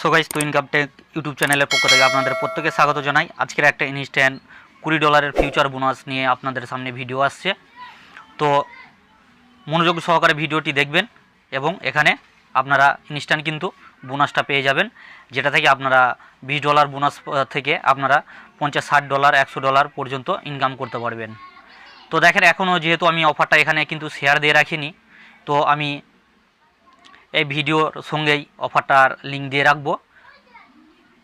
So তো income take YouTube চ্যানেলের পক্ষ থেকে আপনাদের প্রত্যেকে স্বাগত জানাই। আজকের একটা ইনস্ট্যান্ট কুড়ি ডলারের ফিউচার বোনাস নিয়ে আপনাদের সামনে ভিডিও আসছে। তো মনোযোগ সহকারে ভিডিওটি দেখবেন এবং এখানে আপনারা ইনস্ট্যান্ট কিন্তু বোনাসটা পেয়ে যাবেন। যেটা থেকে আপনারা বিশ ডলার বোনাস থেকে আপনারা পঞ্চাশ, ষাট ডলার একশো ডলার পর্যন্ত ইনকাম করতে পারবেন। তো দেখেন এখনও যেহেতু আমি অফারটা এখানে কিন্তু শেয়ার দিয়ে রাখিনি, তো আমি এই ভিডিওর সঙ্গেই অফারটার লিঙ্ক দিয়ে রাখব।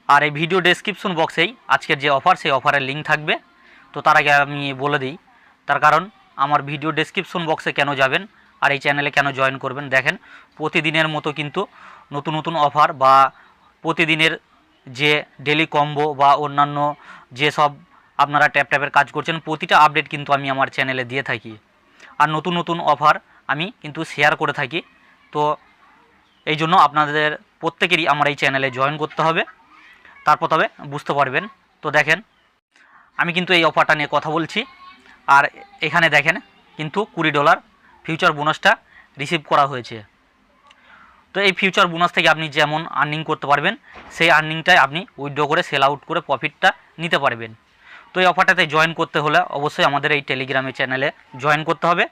আর এই ভিডিও ডেসক্রিপশন বক্সেই আজকের যে অফার সেই অফারের লিঙ্ক থাকবে। তো তার আগে আমি বলে দিই, তার কারণ আমার ভিডিও ডেসক্রিপশন বক্সে কেন যাবেন আর এই চ্যানেলে কেন জয়েন করবেন, দেখেন, প্রতিদিনের মতো কিন্তু নতুন নতুন অফার বা প্রতিদিনের যে ডেলি কম্বো বা অন্যান্য যেসব আপনারা ট্যাপ ট্যাপের কাজ করছেন, প্রতিটা আপডেট কিন্তু আমি আমার চ্যানেলে দিয়ে থাকি। আর নতুন নতুন অফার আমি কিন্তু শেয়ার করে থাকি। তো এই জন্য আপনাদের প্রত্যেকেরই আমার এই চ্যানেলে জয়েন করতে হবে। তারপর তবে বুঝতে পারবেন। তো দেখেন, আমি কিন্তু এই অফারটা নিয়ে কথা বলছি। আর এখানে দেখেন কিন্তু কুড়ি ডলার ফিউচার বোনাসটা রিসিভ করা হয়েছে। তো এই ফিউচার বোনাস থেকে আপনি যেমন আর্নিং করতে পারবেন, সেই আর্নিংটাই আপনি উইথড্র করে সেল আউট করে প্রফিটটা নিতে পারবেন। তো এই অফারটাতে জয়েন করতে হলে অবশ্যই আমাদের এই টেলিগ্রামে চ্যানেলে জয়েন করতে হবে।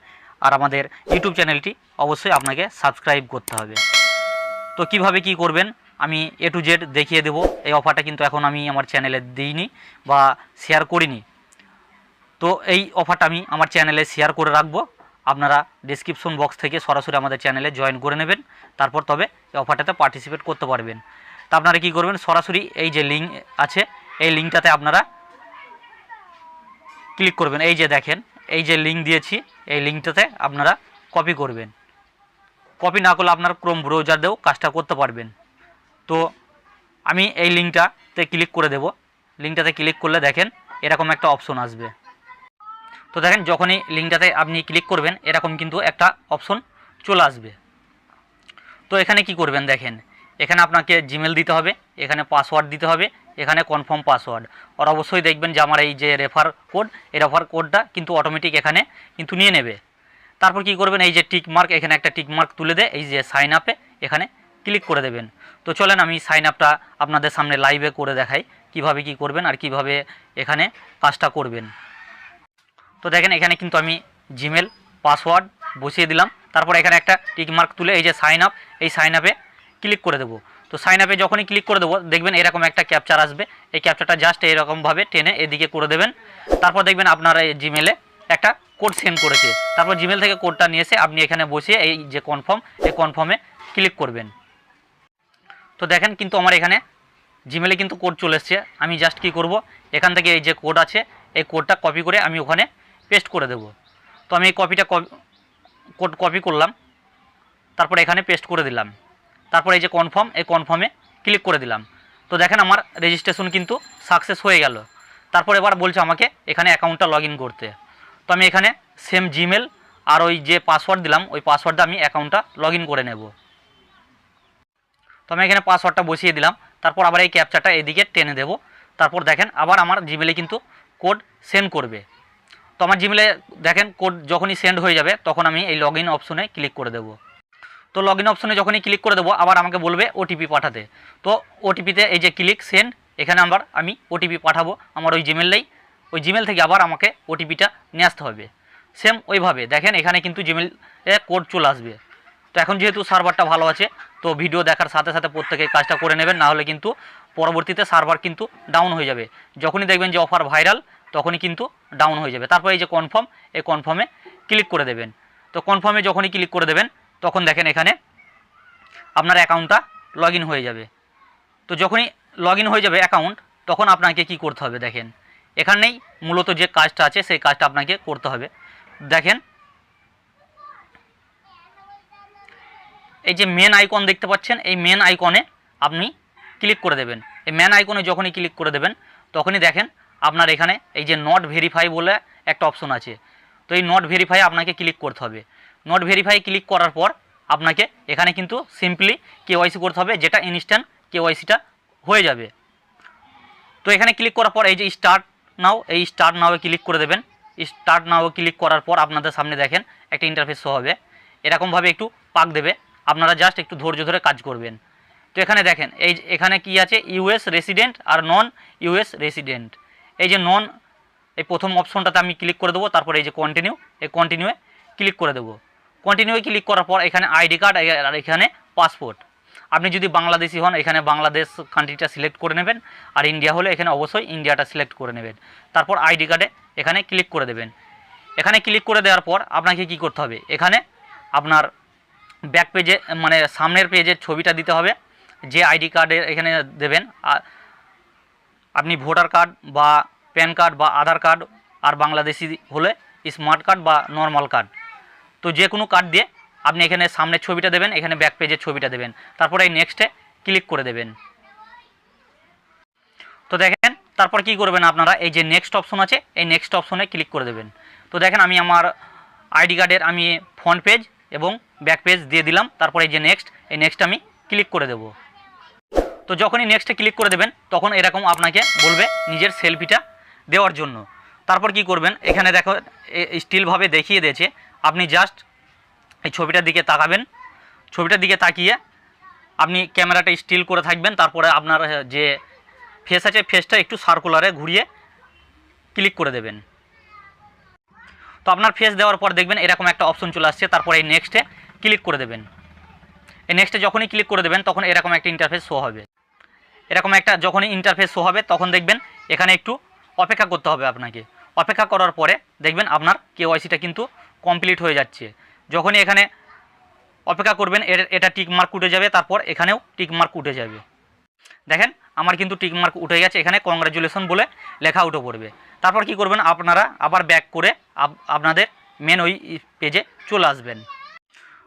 আর আমাদের ইউটিউব চ্যানেলটি অবশ্যই আপনাকে সাবস্ক্রাইব করতে হবে। তো কীভাবে কি করবেন, আমি এ টু জেড দেখিয়ে দেবো। এই অফারটা কিন্তু এখন আমি আমার চ্যানেলে দিইনি বা শেয়ার করিনি। তো এই অফারটা আমি আমার চ্যানেলে শেয়ার করে রাখব। আপনারা ডিসক্রিপশন বক্স থেকে সরাসরি আমাদের চ্যানেলে জয়েন করে নেবেন। তারপর তবে এই অফারটাতে পার্টিসিপেট করতে পারবেন। তা আপনারা কী করবেন, সরাসরি এই যে লিঙ্ক আছে, এই লিঙ্কটাতে আপনারা ক্লিক করবেন। এই যে দেখেন, এই যে লিঙ্ক দিয়েছি, এই লিঙ্কটাতে আপনারা কপি করবেন। কপি না করলে আপনার ক্রোম ব্রাউজার দিয়েও কাজটা করতে পারবেন। তো আমি এই লিঙ্কটাতে ক্লিক করে দেব। লিঙ্কটাতে ক্লিক করলে দেখেন এরকম একটা অপশন আসবে। তো দেখেন যখনই লিঙ্কটাতে আপনি ক্লিক করবেন, এরকম কিন্তু একটা অপশন চলে আসবে। তো এখানে কি করবেন দেখেন, এখানে আপনাকে জিমেল দিতে হবে, এখানে পাসওয়ার্ড দিতে হবে, এখানে কনফার্ম পাসওয়ার্ড আর অবশ্যই দেখবেন যে আমার এই যে রেফার কোড এই রেফার কোডটা কিন্তু অটোমেটিক এখানে কিন্তু নিয়ে নেবে। তারপর কি করবেন? এই যে টিক মার্ক এখানে একটা টিক মার্ক তুলে দেয় এই যে সাইন আপে এখানে ক্লিক করে দেবেন। তো চলেন আমি সাইন আপটা আপনাদের সামনে লাইভে করে দেখাই, কীভাবে কি করবেন আর কীভাবে এখানে কাজটা করবেন। তো দেখেন, এখানে কিন্তু আমি জিমেল পাসওয়ার্ড বসিয়ে দিলাম। তারপর এখানে একটা টিক মার্ক তুলে এই যে সাইন আপ এই সাইন আপে ক্লিক করে দেবো। তো সাইন আপে যখনই ক্লিক করে দেবো, দেখবেন এরকম একটা ক্যাপচার আসবে। এই ক্যাপচারটা জাস্ট এরকমভাবে টেনে এদিকে করে দেবেন। তারপর দেখবেন আপনার এই জিমেলে একটা কোড সেন্ড করেছে। তারপর জিমেল থেকে কোডটা নিয়ে এসে আপনি এখানে বসিয়ে এই যে কনফার্ম এই কনফার্মে ক্লিক করবেন। তো দেখেন কিন্তু আমার এখানে জিমেলে কিন্তু কোড চলে এসছে। আমি জাস্ট কি করব? এখান থেকে এই যে কোড আছে, এই কোডটা কপি করে আমি ওখানে পেস্ট করে দেব। তো আমি এই কপিটা কোড কপি করলাম। তারপর এখানে পেস্ট করে দিলাম। তারপর এই যে কনফার্ম এই কনফার্মে ক্লিক করে দিলাম। তো দেখেন আমার রেজিস্ট্রেশন কিন্তু সাকসেস হয়ে গেল। তারপর এবার বলছে আমাকে এখানে অ্যাকাউন্টটা লগ করতে। তো আমি এখানে সেম জিমেল আর ওই যে পাসওয়ার্ড দিলাম, ওই পাসওয়ার্ডটা আমি অ্যাকাউন্টটা লগ করে নেব। তো আমি এখানে পাসওয়ার্ডটা বসিয়ে দিলাম, তারপর আবার এই ক্যাপচারটা এদিকে টেনে দেব। তারপর দেখেন আবার আমার জিমেলে কিন্তু কোড সেন্ড করবে। তো আমার জিমেলে দেখেন কোড যখনই সেন্ড হয়ে যাবে, তখন আমি এই লগ অপশনে ক্লিক করে দেবো। তো লগ অপশনে যখনই ক্লিক করে দেবো, আবার আমাকে বলবে ওটিপি পাঠাতে। তো ওটিপিতে এই যে ক্লিক সেন্ড এখানে আবার আমি ওটিপি পাঠাবো, আমার ওই জিমেললেই ওই জিমেল থেকে আবার আমাকে ওটিপিটা নিয়ে আসতে হবে। সেম ওইভাবে। দেখেন, এখানে কিন্তু জিমেল কোড চলে আসবে। তো এখন যেহেতু সার্ভারটা ভালো আছে, তো ভিডিও দেখার সাথে সাথে প্রত্যেকে কাজটা করে নেবেন, না হলে কিন্তু পরবর্তীতে সার্ভার কিন্তু ডাউন হয়ে যাবে। যখনই দেখবেন যে অফার ভাইরাল তখনই কিন্তু ডাউন হয়ে যাবে। তারপর এই যে কনফার্ম এই কনফার্মে ক্লিক করে দেবেন। তো কনফার্মে যখনই ক্লিক করে দেবেন, তখন দেখেন এখানে আপনার অ্যাকাউন্টটা লগ হয়ে যাবে। তো যখনই লগ হয়ে যাবে অ্যাকাউন্ট তখন আপনাকে কি করতে হবে দেখেন। এখানেই মূলত যে কাজটা আছে, সেই কাজটা আপনাকে করতে হবে। দেখেন, এই যে মেন আইকন দেখতে পাচ্ছেন, এই মেন আইকনে আপনি ক্লিক করে দেবেন। এই মেন আইকনে যখনই ক্লিক করে দেবেন, তখনই দেখেন আপনার এখানে এই যে নট ভেরিফাই বলে একটা অপশন আছে। তো এই নট ভেরিফাই আপনাকে ক্লিক করতে হবে। নট ভেরিফাই ক্লিক করার পর আপনাকে এখানে কিন্তু সিম্পলি কেওয়াইসি করতে হবে, যেটা ইনস্ট্যান্ট কেওয়াইসিটা হয়ে যাবে। তো এখানে ক্লিক করার পর এই যে স্টার্ট নাও, এই স্টার্ট নাও ক্লিক করে দেবেন। স্টার্ট নাও ক্লিক করার পর আপনাদের সামনে দেখেন, একটা ইন্টারফেস শো হবে। এরকমভাবে একটু পাক দেবে। আপনারা জাস্ট একটু ধৈর্য ধরে কাজ করবেন। তো এখানে দেখেন, এই এখানে কি আছে? ইউএস রেসিডেন্ট আর নন ইউএস রেসিডেন্ট এই যে নন এই প্রথম অপশনটাতে আমি ক্লিক করে দেবো, তারপরে এই যে কন্টিনিউ এই কন্টিনিউয়ে ক্লিক করে দেবো। কন্টিনিউয়ে ক্লিক করার পর এখানে আইডি কার্ড আর এখানে পাসপোর্ট আপনি যদি বাংলাদেশি হন, এখানে বাংলাদেশ কান্ট্রিটা সিলেক্ট করে নেবেন। আর ইন্ডিয়া হলে এখানে অবশ্যই ইন্ডিয়াটা সিলেক্ট করে নেবেন। তারপর আইডি কার্ডে এখানে ক্লিক করে দেবেন। এখানে ক্লিক করে দেওয়ার পর আপনাকে কি করতে হবে? এখানে আপনার ব্যাক পেজে মানে সামনের পেজের ছবিটা দিতে হবে। যে আইডি কার্ডে এখানে দেবেন। আপনি ভোটার কার্ড বা প্যান কার্ড বা আধার কার্ড আর বাংলাদেশি হলে স্মার্ট কার্ড বা নর্মাল কার্ড তো যে কোনো কার্ড দিয়ে আপনি এখানে সামনের ছবিটা দেবেন, এখানে ব্যাক পেজের ছবিটা দেবেন। তারপরে এই নেক্সটে ক্লিক করে দেবেন। তো দেখেন, তারপর কি করবেন আপনারা? এই যে নেক্সট অপশন আছে, এই নেক্সট অপশনে ক্লিক করে দেবেন। তো দেখেন, আমি আমার আইডি কার্ডের আমি ফ্রন্ট পেজ এবং ব্যাক পেজ দিয়ে দিলাম। তারপর এই যে নেক্সট এই নেক্সট আমি ক্লিক করে দেব। তো যখনই নেক্সটে ক্লিক করে দেবেন, তখন এরকম আপনাকে বলবে নিজের সেলফিটা দেওয়ার জন্য। তারপর কি করবেন? এখানে দেখো স্টিলভাবে দেখিয়ে দিয়েছে। আপনি জাস্ট এই ছবিটার দিকে তাকাবেন। ছবিটার দিকে তাকিয়ে আপনি ক্যামেরাটা স্টিল করে থাকবেন, তারপরে আপনার যে ফেস আছে ফেসটা একটু সার্কুলারে ঘুরিয়ে ক্লিক করে দেবেন। তো আপনার ফেস দেওয়ার পর দেখবেন এরকম একটা অপশন চলে আসছে, তারপরে এই নেক্সটে ক্লিক করে দেবেন। এই নেক্সটে যখনই ক্লিক করে দেবেন, তখন এরকম একটা ইন্টারফেস শো হবে। এরকম একটা যখনই ইন্টারফেস শো হবে, তখন দেখবেন এখানে একটু অপেক্ষা করতে হবে আপনাকে। অপেক্ষা করার পরে দেখবেন আপনার কেওয়াইসিটা কিন্তু কমপ্লিট হয়ে যাচ্ছে। যখনই এখানে অপেক্ষা করবেন এটা টিক মার্ক উঠে যাবে, তারপর এখানেও টিক মার্ক উঠে যাবে। দেখেন, আমার কিন্তু টিক মার্ক উঠে গেছে, এখানে কংগ্রাচুলেশন বলে লেখা উঠে পড়বে। তারপর কি করবেন, আপনারা আবার ব্যাক করে আপনাদের মেন ওই পেজে চলে আসবেন।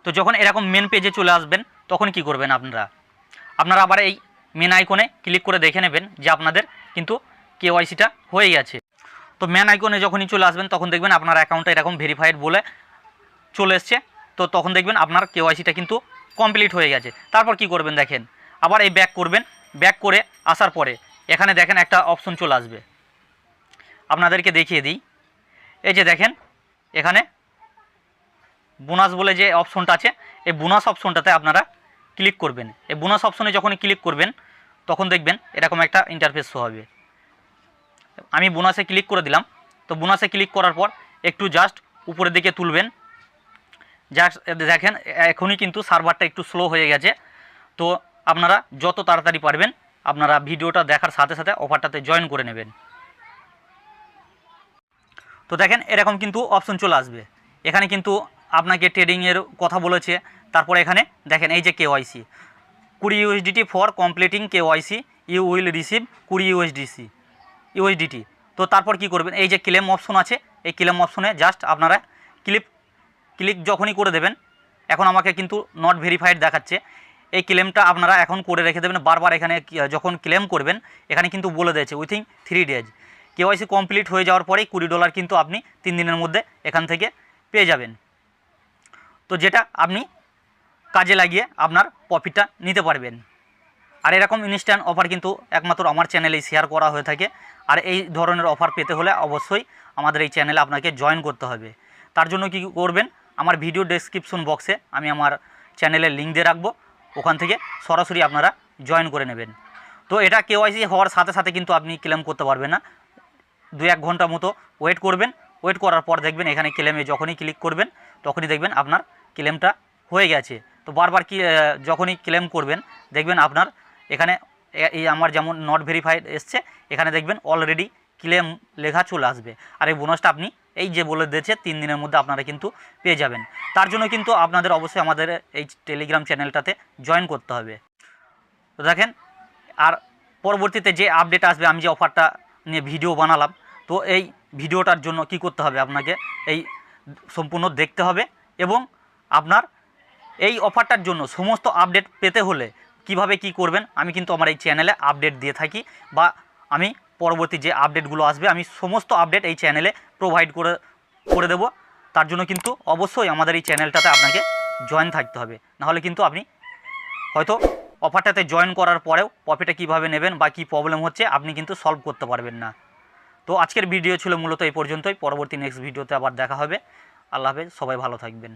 তো যখন এরকম মেন পেজে চলে আসবেন, তখন কি করবেন আপনারা? আপনারা আবার এই মেন আইকনে ক্লিক করে দেখে নেবেন যে আপনাদের কিন্তু কেওয়াইসিটা হয়ে গেছে। তো মেন আইকনে যখনই চলে আসবেন, তখন দেখবেন আপনার অ্যাকাউন্টটা এরকম ভেরিফাইড বলে চলে এসছে। তো তখন দেখবেন আপনার কেওয়াইসিটা কিন্তু কমপ্লিট হয়ে গেছে। তারপর কি করবেন দেখেন, আবার এই ব্যাক করবেন। ব্যাক করে আসার পরে এখানে দেখেন একটা অপশন চলে আসবে। আপনাদেরকে দেখিয়ে দিই। এই যে দেখেন, এখানে বোনাস বলে যে অপশনটা আছে, এই বোনাস অপশনটাতে আপনারা ক্লিক করবেন। এই বোনাস অপশনে যখনই ক্লিক করবেন, তখন দেখবেন এরকম একটা ইন্টারফেস শো হবে। আমি বোনাসে ক্লিক করে দিলাম। তো বোনাসে ক্লিক করার পর একটু জাস্ট উপরের দিকে তুলবেন। জাস্ট দেখেন এখনই কিন্তু সার্ভারটা একটু স্লো হয়ে গেছে। তো আপনারা যত তাড়াতাড়ি পারবেন, আপনারা ভিডিওটা দেখার সাথে সাথে অফারটাতে জয়েন করে নেবেন। তো দেখেন, এরকম কিন্তু অপশন চলে আসবে। এখানে কিন্তু আপনাকে ট্রেডিংয়ের কথা বলেছে। তারপরে এখানে দেখেন, এই যে কেওয়াইসি কুড়ি USDT for completing KYC you will receive কুড়ি ইউএসডিসি ইউএসডিটি তো তারপর কি করবেন? এই যে ক্লেম অপশন আছে, এই ক্লেম অপশনে জাস্ট আপনারা ক্লিক ক্লিক যখনই করে দেবেন, এখন আমাকে কিন্তু নট ভেরিফাইড দেখাচ্ছে। এই ক্লেমটা আপনারা এখন করে রেখে দেবেন, বারবার এখানে যখন ক্লেম করবেন, এখানে কিন্তু বলে দিয়েছে within three days KYC complete হয়ে যাওয়ার পরেই কুড়ি ডলার কিন্তু আপনি তিন দিনের মধ্যে এখান থেকে পেয়ে যাবেন। তো যেটা আপনি কাজে লাগিয়ে আপনার প্রফিটটা নিতে পারবেন। আর এরকম ইনস্ট্যান্ট অফার কিন্তু একমাত্র আমার চ্যানেলেই শেয়ার করা হয়ে থাকে। আর এই ধরনের অফার পেতে হলে অবশ্যই আমাদের এই চ্যানেলে আপনাকে জয়েন করতে হবে। তার জন্য কি করবেন? আমার ভিডিও ডেসক্রিপশন বক্সে আমি আমার চ্যানেলের লিঙ্ক দিয়ে রাখব। ওখান থেকে সরাসরি আপনারা জয়েন করে নেবেন। তো এটা কেওয়াইসি হওয়ার সাথে সাথে কিন্তু আপনি ক্লেম করতে পারবেন না। দু এক ঘণ্টা মতো ওয়েট করবেন। ওয়েট করার পর দেখবেন এখানে ক্লেমে যখনই ক্লিক করবেন, তখনই দেখবেন আপনার ক্লেমটা হয়ে গেছে। তো বারবার কি যখনই ক্লেম করবেন, দেখবেন আপনার এখানে এই আমার যেমন নট ভেরিফাইড এসছে, এখানে দেখবেন অলরেডি ক্লেম লেখা চলে আসবে। আর এই বোনাসটা আপনি এই যে বলে দিয়েছে, তিন দিনের মধ্যে আপনারা কিন্তু পেয়ে যাবেন। তার জন্য কিন্তু আপনাদের অবশ্যই আমাদের এই টেলিগ্রাম চ্যানেলটাতে জয়েন করতে হবে। তো দেখেন, আর পরবর্তীতে যে আপডেট আসবে, আমি যে অফারটা নিয়ে ভিডিও বানালাম, তো এই ভিডিওটার জন্য কি করতে হবে আপনাকে? এই সম্পূর্ণ দেখতে হবে এবং আপনার এই অফারটার জন্য সমস্ত আপডেট পেতে হলে কীভাবে কি করবেন, আমি কিন্তু আমার এই চ্যানেলে আপডেট দিয়ে থাকি বা আমি পরবর্তী যে আপডেটগুলো আসবে, আমি সমস্ত আপডেট এই চ্যানেলে প্রোভাইড করে করে দেব। তার জন্য কিন্তু অবশ্যই আমাদের এই চ্যানেলটাতে আপনাকে জয়েন থাকতে হবে। নাহলে কিন্তু আপনি হয়তো অফারটাতে জয়েন করার পরেও প্রফিটটা কীভাবে নেবেন বা কী প্রবলেম হচ্ছে, আপনি কিন্তু সলভ করতে পারবেন না। তো আজকের ভিডিও ছিল মূলত এই পর্যন্তই। পরবর্তী নেক্সট ভিডিওতে আবার দেখা হবে। আল্লাহ হাফেজ, সবাই ভালো থাকবেন।